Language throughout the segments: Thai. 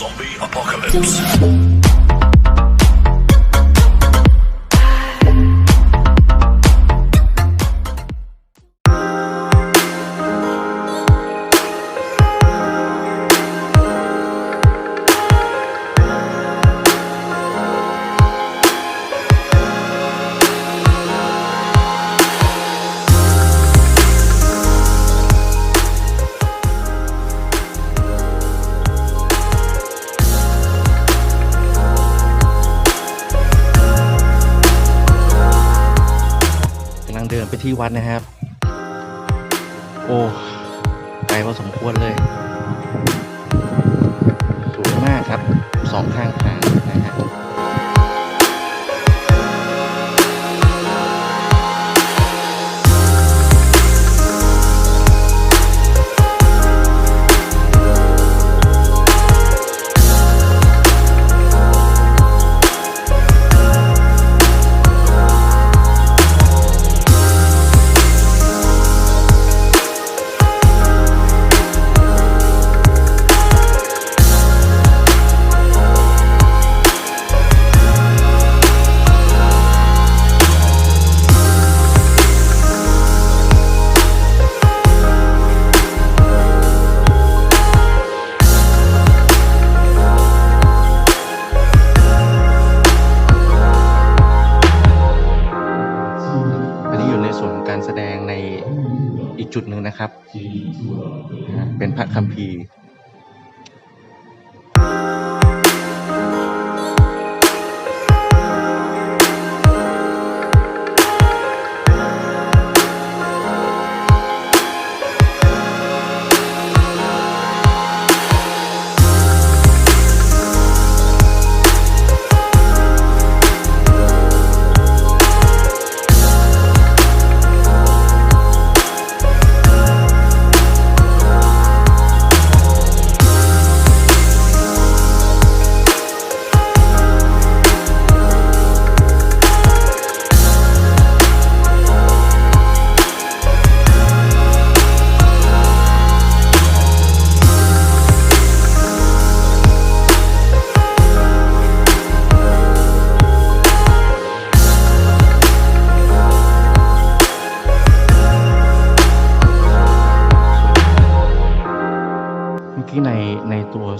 Zombie apocalypse. ที่วัดนะครับ โอ้ไกลพอสมควรเลยสวยมากครับสองข้างทาง ส่วนของการแสดงในอีกจุดหนึ่งนะครับ เป็นพระคัมภีร์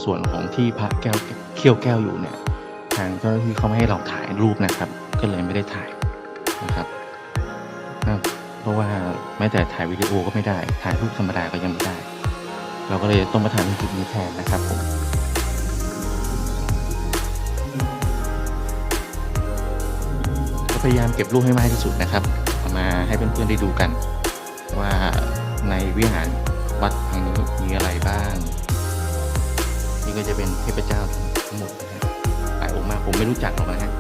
ส่วนของที่พระแก้วเขี้ยวแก้วอยู่เนี่ยทางเจ้าหน้าที่เขาไม่ให้เราถ่ายรูปนะครับ ก็เลยไม่ได้ถ่ายนะครับเพราะว่าแม้แต่ถ่ายวิดีโอก็ไม่ได้ ถ่ายรูปธรรมดาก็ยังไม่ได้ เราก็เลยต้องมาถ่ายในจุดนี้แทนนะครับผมก็พยายามเก็บรูปให้มากที่สุดนะครับมาให้เพื่อนๆได้ดูกัน ว่าในวิหารวัดแห่งนี้มีอะไรบ้าง นี่ก็จะเป็นเทพเจ้าทั้งหมดนะฮะหลายองค์มากผมไม่รู้จักหรอกนะฮะ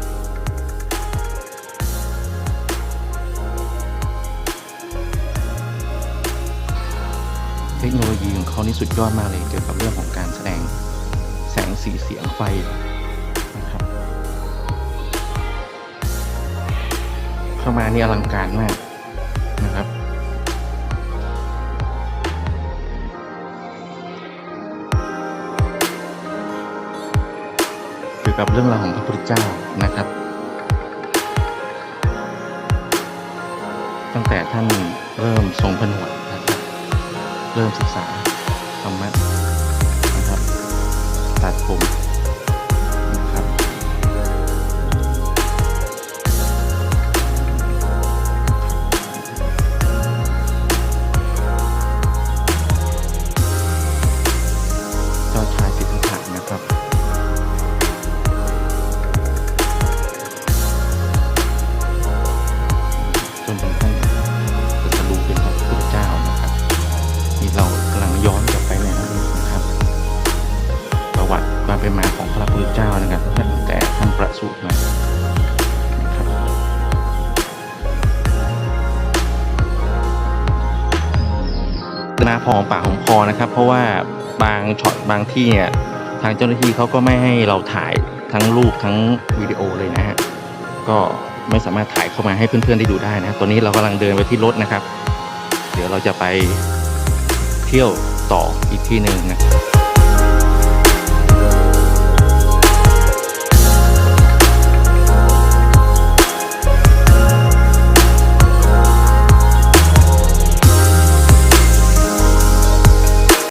เทคโนโลยีของเขานี่สุดยอดมากเลยเกี่ยวกับเรื่องของการแสดงแสงสีเสียงไฟนะครับเข้ามานี่อลังการมากนะครับ กับเรื่องราวของพระพุทธเจ้านะครับ ตั้งแต่ท่านเริ่มทรงผนวดนะครับเริ่มศึกษาธรรมะนะครับตัดผม นะพอหอมปากหอมคอนะครับ เพราะว่าบางช็อตบางที่เนี่ยทางเจ้าหน้าที่เขาก็ไม่ให้เราถ่ายทั้งรูปทั้งวิดีโอเลยนะฮะก็ไม่สามารถถ่ายเข้ามาให้เพื่อนๆได้ดูได้นะตอนนี้เรากำลังเดินไปที่รถนะครับ เดี๋ยวเราจะไปเที่ยวต่ออีกที่หนึ่งนะครับ